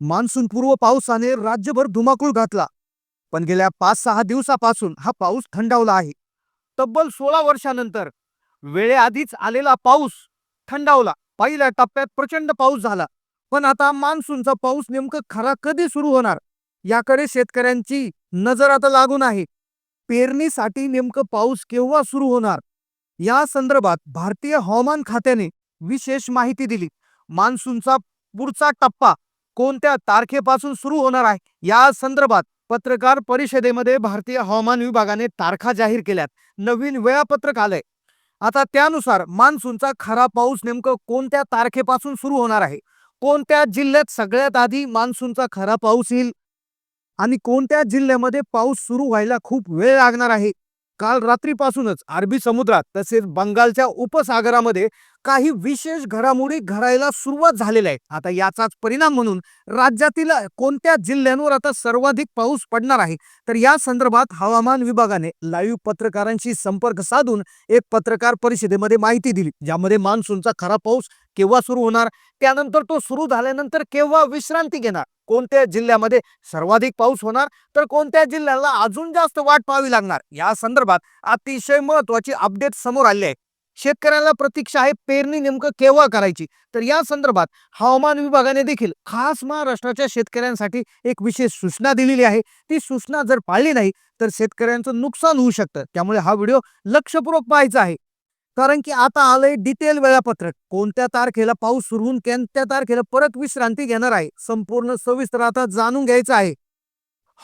मान्सूनपूर्व पावसाने राज्यभर धुमाकूळ घातला. पण गेल्या पाच सहा दिवसापासून हा पाऊस थंडावला आहे. तब्बल सोळा वर्षानंतर वेळेआधीच आलेला पाऊस थंडावला. पहिल्या टप्प्यात प्रचंड पाऊस झाला. पण आता मान्सूनचा पाऊस नेमकं खरा कधी सुरू होणार? याकडे शेतकऱ्यांची नजर आता लागून आहे. पेरणीसाठी नेमकं पाऊस केव्हा सुरू होणार? या संदर्भात भारतीय हवामान खात्याने विशेष माहिती दिली. मान्सूनचा पुढचा टप्पा कोणत्या तारखेपासून सुरू होणार आहे? या संदर्भात पत्रकार परिषदेमध्ये भारतीय हवामान विभागाने तारखा जाहीर केल्यात. नवीन वेळापत्रक आलंय. आता त्यानुसार मान्सूनचा खरा पाऊस नेमकं कोणत्या तारखेपासून सुरू होणार आहे? कोणत्या जिल्ह्यात सगळ्यात आधी मान्सूनचा खरा पाऊस येईल? आणि कोणत्या जिल्ह्यामध्ये पाऊस सुरू व्हायला खूप वेळ लागणार आहे? काल रात्रीपासूनच अरबी समुद्रात तसेच बंगालच्या उपसागरामध्ये काही विशेष घडामोडी घडायला सुरुवात झालेल्या आहे. आता याचाच परिणाम म्हणून राज्यातील कोणत्या जिल्ह्यांवर आता सर्वाधिक पाऊस पडणार आहे? तर या संदर्भात हवामान विभागाने लाईव्ह पत्रकारांशी संपर्क साधून एक पत्रकार परिषदेमध्ये माहिती दिली ज्यामध्ये मान्सूनचा खरा पाऊस केव्हा सुरू होणार त्यानंतर तो सुरू झाल्यानंतर केव्हा विश्रांती घेणार? कोणत्या जिल्ह्यामध्ये सर्वाधिक पाऊस होणार? तर कोणत्या जिल्ह्याला अजून जास्त वाट पाहावी लागणार? या संदर्भात अतिशय महत्वाची अपडेट समोर आली आहे. शेतकऱ्यांना प्रतीक्षा आहे पेरणी नेमकं केव्हा करायची? तर या संदर्भात हवामान विभागाने देखील खास महाराष्ट्राच्या शेतकऱ्यांसाठी एक विशेष सूचना दिलेली आहे. ती सूचना जर पाळली नाही तर शेतकऱ्यांचं नुकसान होऊ शकतं. त्यामुळे हा व्हिडिओ लक्षपूर्वक पाहायचा आहे. कारण की आता आलंय डिटेल वेळापत्रक. कोणत्या तारखेला पाऊस सुरू होऊन कोणत्या तारखेला परत विश्रांती घेणार आहे. संपूर्ण सविस्तर आता जाणून घ्यायचं आहे.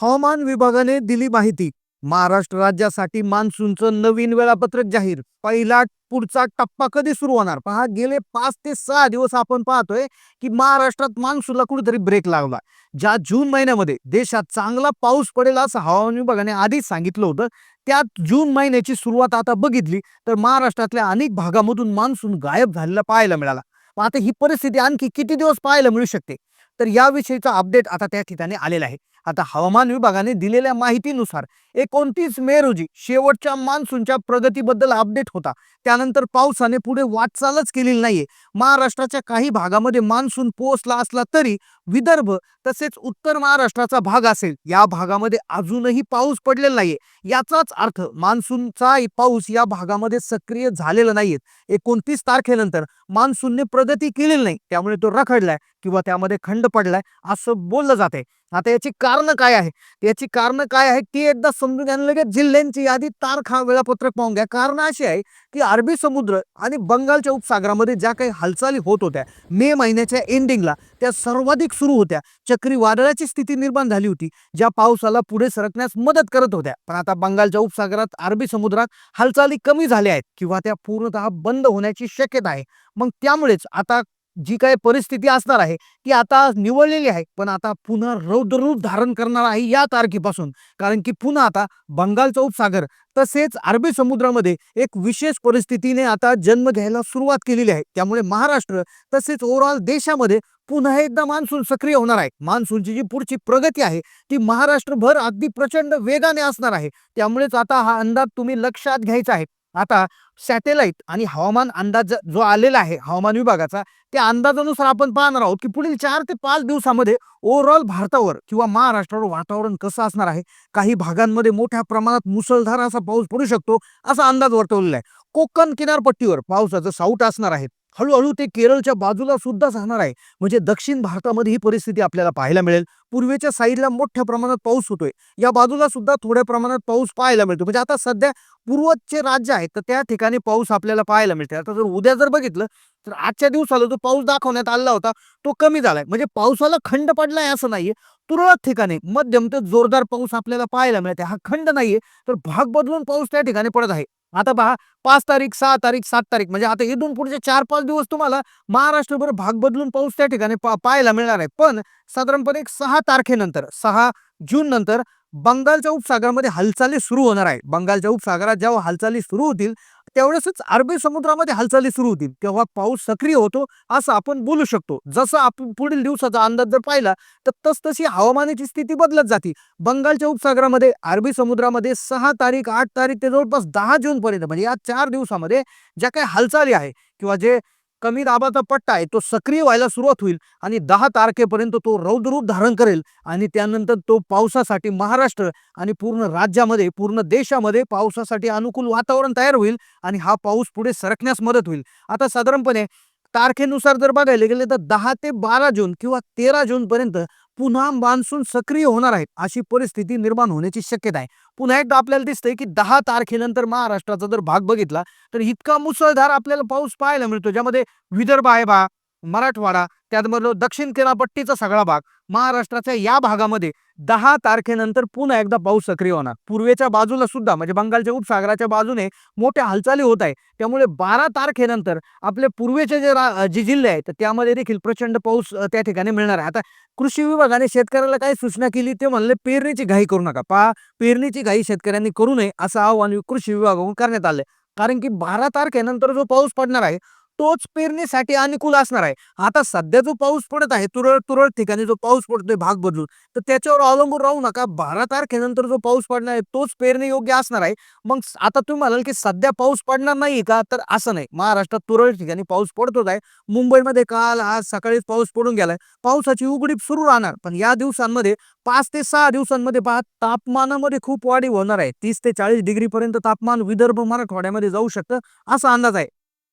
हवामान विभागाने दिली माहिती. महाराष्ट्र राज्यासाठी मान्सूनचं नवीन वेळापत्रक जाहीर. पहिला पुढचा टप्पा कधी सुरू होणार? पहा गेले पाच ते सहा दिवस आपण पाहतोय की महाराष्ट्रात मान्सूनला कुठेतरी ब्रेक लागला. ज्या जून महिन्यामध्ये देशात चांगला पाऊस पडेल असं हवामान विभागाने आधीच सांगितलं होतं. त्यात जून महिन्याची सुरुवात आता बघितली तर महाराष्ट्रातल्या अनेक भागामधून मान्सून गायब झालेला पाहायला मिळाला. मग आता ही परिस्थिती आणखी किती दिवस पाहायला मिळू शकते? तर याविषयीचा अपडेट आता त्या ठिकाणी आलेला आहे. आता हवामान विभागाने दिलेल्या माहितीनुसार एकोणतीस मे रोजी शेवटच्या मान्सूनच्या प्रगतीबद्दल अपडेट होता. त्यानंतर पावसाने पुढे वाटचालच केलेली नाहीये. महाराष्ट्राच्या काही भागामध्ये मान्सून पोहोचला असला तरी विदर्भ तसेच उत्तर महाराष्ट्राचा भाग असेल. या भागामध्ये अजूनही पाऊस पडलेला नाहीये. याचाच अर्थ मान्सूनचा पाऊस या भागामध्ये सक्रिय झालेला नाहीये. एकोणतीस तारखेनंतर मान्सूनने प्रगती केलेली नाही. त्यामुळे तो रखडलाय किंवा त्यामध्ये खंड पडलाय असं बोललं जाते आता याची कारण काय आहे? याची कारण काय आहे? ती एकदा समजून घ्या लगेच जिल्ह्यांची यादी तारखा वेळापत्रक पाहून घ्या. कारण अशी आहे की अरबी समुद्र आणि बंगालच्या उपसागरामध्ये ज्या काही हालचाली होत होत्या मे महिन्याच्या एंडिंगला त्या सर्वाधिक सुरू होत्या. चक्रीवादळाची स्थिती निर्माण झाली होती ज्या पावसाला पुढे सरकण्यास मदत करत होत्या. पण आता बंगालच्या उपसागरात अरबी समुद्रात हालचाली कमी झाल्या आहेत किंवा त्या पूर्णतः बंद होण्याची शक्यता आहे. मग त्यामुळेच आता जी काही परिस्थिती असणार आहे ती आता निवडलेली आहे पण आता पुन्हा रौद्ररूप धारण करणार आहे या तारखेपासून. कारण की पुन्हा आता बंगालचा उपसागर तसेच अरबी समुद्रामध्ये एक विशेष परिस्थितीने आता जन्म घ्यायला सुरुवात केलेली आहे. त्यामुळे महाराष्ट्र तसेच ओव्हरऑल देशामध्ये पुन्हा एकदा मान्सून सक्रिय होणार आहे. मान्सूनची जी पुढची प्रगती आहे ती महाराष्ट्रभर अगदी प्रचंड वेगाने असणार आहे. त्यामुळेच आता हा अंदाज तुम्ही लक्षात घ्यायचा आहे. आता सॅटेलाइट आणि हवामान अंदाज जो आलेला आहे हवामान विभागाचा त्या अंदाजानुसार आपण पाहणार आहोत की पुढील चार ते पाच दिवसामध्ये ओव्हरऑल भारतावर किंवा महाराष्ट्रावर वातावरण कसं असणार आहे काही भागांमध्ये मोठ्या प्रमाणात मुसळधार असा पाऊस पडू शकतो असा अंदाज वर्तवलेला आहे. कोकण किनारपट्टीवर पावसाचं साऊट असणार आहे. हळूहळू ते केरळच्या बाजूला सुद्धा जाणार आहे. म्हणजे दक्षिण भारतामध्ये ही परिस्थिती आपल्याला पाहायला मिळेल. पूर्वेच्या साईडला मोठ्या प्रमाणात पाऊस होतोय. या बाजूला सुद्धा थोड्या प्रमाणात पाऊस पाहायला मिळतो. म्हणजे आता सध्या पूर्वचे राज्य आहेत तर त्या ठिकाणी पाऊस आपल्याला पाहायला मिळते आता जर उद्या जर बघितलं तर आजच्या दिवसाला जो पाऊस दाखवण्यात आला होता तो कमी झालाय. म्हणजे पावसाला खंड पडलाय असं नाहीये. तुरळक ठिकाणी मध्यम ते जोरदार पाऊस आपल्याला पाहायला मिळते हा खंड नाहीये तर भाग बदलून पाऊस त्या ठिकाणी पडत आहे. आता पहा पाच तारीख सहा तारीख सात तारीख म्हणजे आता इथून पुढचे चार पाच दिवस तुम्हाला महाराष्ट्रभर भाग बदलून पाऊस त्या ठिकाणी पा- पाहायला मिळणार आहे. पण साधारणपणे एक सहा तारखेनंतर सहा जून नंतर बंगालच्या उपसागरामध्ये हालचाली सुरू होणार आहे बंगालच्या उपसागरात जेव्हा हालचाली सुरू होतील तेवढ्याच अरबी समुद्रामध्ये हालचाली सुरू होतील. तेव्हा पाऊस सक्रिय होतो असं आपण बोलू शकतो. जसं आपण पुढील दिवसाचा अंदाज जर पाहिला तर तसतशी हवामानाची स्थिती बदलत जाते. बंगालच्या उपसागरामध्ये अरबी समुद्रामध्ये सहा तारीख आठ तारीख ते जवळपास दहा जून पर्यंत म्हणजे या चार दिवसामध्ये ज्या काही हालचाली आहे किंवा जे कमी दाबाचा पट्टा आहे तो सक्रिय व्हायला सुरुवात होईल आणि दहा तारखेपर्यंत तो रौद्ररूप धारण करेल आणि त्यानंतर तो पावसासाठी महाराष्ट्र आणि पूर्ण राज्यामध्ये पूर्ण देशामध्ये पावसासाठी अनुकूल वातावरण तयार होईल आणि हा पाऊस पुढे सरकण्यास मदत होईल. आता साधारणपणे तारखेनुसार जर बघायला गेले तर दहा ते बारा जून किंवा तेरा जून पर्यंत पुन्हा मान्सून सक्रिय होणार आहे अशी परिस्थिती निर्माण होण्याची शक्यता आहे. पुन्हा एकदा आपल्याला दिसतंय की दहा तारखेनंतर महाराष्ट्राचा जर भाग बघितला तर इतका मुसळधार आपल्याला पाऊस पाहायला मिळतो ज्यामध्ये विदर्भ आहे बा मराठवाडा त्याचबरोबर दक्षिण किनापट्टीचा सगळा भाग महाराष्ट्राच्या या भागामध्ये दहा तारखेनंतर पुन्हा एकदा पाऊस सक्रिय होणार. पूर्वेच्या बाजूला सुद्धा म्हणजे बंगालच्या उपसागराच्या बाजूने मोठ्या हालचाली होत आहे त्यामुळे बारा तारखेनंतर आपले पूर्वेचे जे रा जे जिल्हे आहेत त्यामध्ये देखील प्रचंड पाऊस त्या ठिकाणी मिळणार आहे. आता कृषी विभागाने शेतकऱ्याला काय सूचना केली ते म्हणले पेरणीची घाई करू नका. पहा पेरणीची घाई शेतकऱ्यांनी करू नये असं आवाहन कृषी विभागाकडून करण्यात आलंय. कारण की बारा तारखेनंतर जो पाऊस पडणार आहे तोच पेरणीसाठी अनुकूल असणार आहे. आता सध्या जो पाऊस पडत आहे तुरळक तुरळक ठिकाणी जो पाऊस पडतोय भाग बदलून तर त्याच्यावर अवलंबून राहू नका. बारा तारखेनंतर जो पाऊस पडणार आहे तोच पेरणी योग्य असणार आहे. मग आता तुम्ही म्हणाल की सध्या पाऊस पडणार नाही का? तर असं नाही. महाराष्ट्रात तुरळक ठिकाणी पाऊस पडतोच आहे. मुंबईमध्ये काल आज सकाळीच पाऊस पडून गेलाय. पावसाची उघडीप सुरू राहणार. पण या दिवसांमध्ये पाच ते सहा दिवसांमध्ये पहा तापमानामध्ये खूप वाढी होणार आहे. तीस ते चाळीस डिग्री पर्यंत तापमान विदर्भ मराठवाड्यामध्ये जाऊ शकतं असा अंदाज आहे.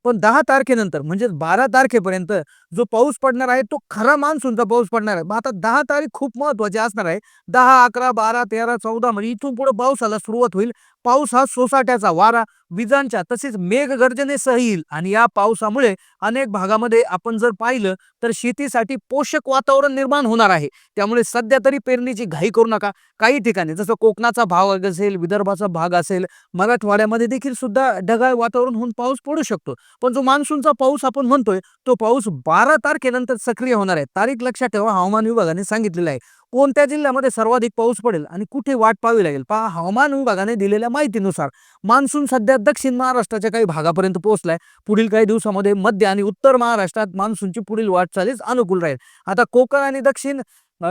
पण दहा तारखेनंतर म्हणजे बारा तारखेपर्यंत जो पाऊस पडणार आहे तो खरा मान्सूनचा पाऊस पडणार आहे. मग आता दहा तारीख खूप महत्वाची असणार आहे. दहा अकरा बारा तेरा चौदा म्हणजे इथून पुढे पावसाला सुरुवात होईल. पाऊस हा सोसाट्याचा वारा. विजांच्या तसेच मेघगर्जनेसहील येईल आणि या पावसामुळे अनेक भागामध्ये आपण जर पाहिलं तर शेतीसाठी पोषक वातावरण निर्माण होणार आहे. त्यामुळे सध्या तरी पेरणीची घाई करू नका. काही ठिकाणी जसं कोकणाचा भाग असेल विदर्भाचा भाग असेल मराठवाड्यामध्ये देखील सुद्धा ढगाळ वातावरण होऊन पाऊस पडू शकतो. पण जो मान्सूनचा पाऊस आपण म्हणतोय तो पाऊस बारा तारखेनंतर सक्रिय होणार आहे. तारीख लक्षात ठेवा हवामान विभागाने सांगितलेलं आहे. कोणत्या जिल्ह्यामध्ये सर्वाधिक पाऊस पडेल आणि कुठे वाट पाहावी लागेल? पहा हवामान विभागाने दिलेल्या माहितीनुसार मान्सून सध्या दक्षिण महाराष्ट्राच्या काही भागापर्यंत पोहोचलाय. पुढील काही दिवसामध्ये मध्य आणि उत्तर महाराष्ट्रात मान्सूनची पुढील वाटचालीस अनुकूल राहील. आता कोकण आणि दक्षिण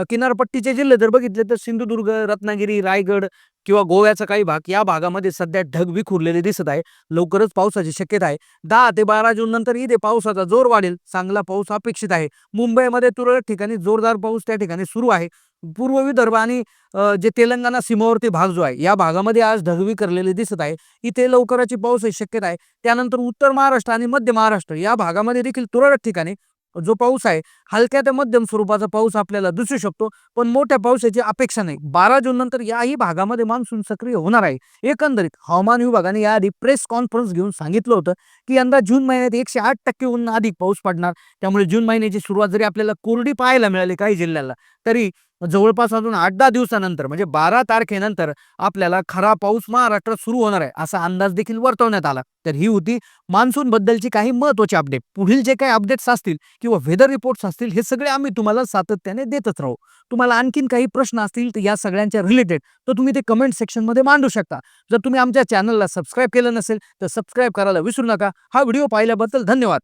किनारपट्टीचे जिल्हे जर बघितले तर सिंधुदुर्ग रत्नागिरी रायगड किंवा गोव्याचा काही भाग या भागामध्ये सध्या ढग विखुरलेले दिसत आहे. लवकरच पावसाची शक्यता आहे. दहा ते बारा जून नंतर इथे पावसाचा जोर वाढेल. चांगला पाऊस अपेक्षित आहे. मुंबईमध्ये तुरळक ठिकाणी जोरदार पाऊस त्या ठिकाणी सुरू आहे. पूर्व विदर्भ आणि जे तेलंगणा सीमावर्ती भाग जो आहे या भागामध्ये आज ढगवी करलेले दिसत आहे. इथे लवकराची पाऊसही शक्यता आहे. त्यानंतर उत्तर महाराष्ट्र आणि मध्य महाराष्ट्र या भागामध्ये देखील तुरळक ठिकाणी जो पाऊस आहे हलक्या ते मध्यम स्वरूपाचा पाऊस आपल्याला दिसू शकतो. पण मोठ्या पावसाची अपेक्षा नाही. बारा जून नंतर याही भागामध्ये मान्सून सक्रिय होणार आहे. एकंदरीत हवामान विभागाने याआधी प्रेस कॉन्फरन्स घेऊन सांगितलं होतं की यंदा जून महिन्यात एकशे आठ टक्केहून अधिक पाऊस पडणार. त्यामुळे जून महिन्याची सुरुवात जरी आपल्याला कोरडी पाहायला मिळाली काही जिल्ह्याला तरी जवळपास अजून आठ दहा दिवसानंतर म्हणजे बारा तारखेनंतर आपल्याला खरा पाऊस महाराष्ट्रात सुरू होणार आहे असा अंदाज देखील वर्तवण्यात आला. तर ही होती मान्सून बद्दलची काही महत्वाची अपडेट पुढील जे काही अपडेट्स असतील किंवा वेदर रिपोर्ट्स असतील हे सगळे आम्ही तुम्हाला सातत्याने देतच राहू. तुम्हाला आणखीन काही प्रश्न असतील तर या सगळ्यांच्या रिलेटेड तर तुम्ही ते कमेंट सेक्शनमध्ये मांडू शकता. जर तुम्ही आमच्या चॅनलला सबस्क्राईब केलं नसेल तर सबस्क्राईब करायला विसरू नका. हा व्हिडिओ पाहिल्याबद्दल धन्यवाद.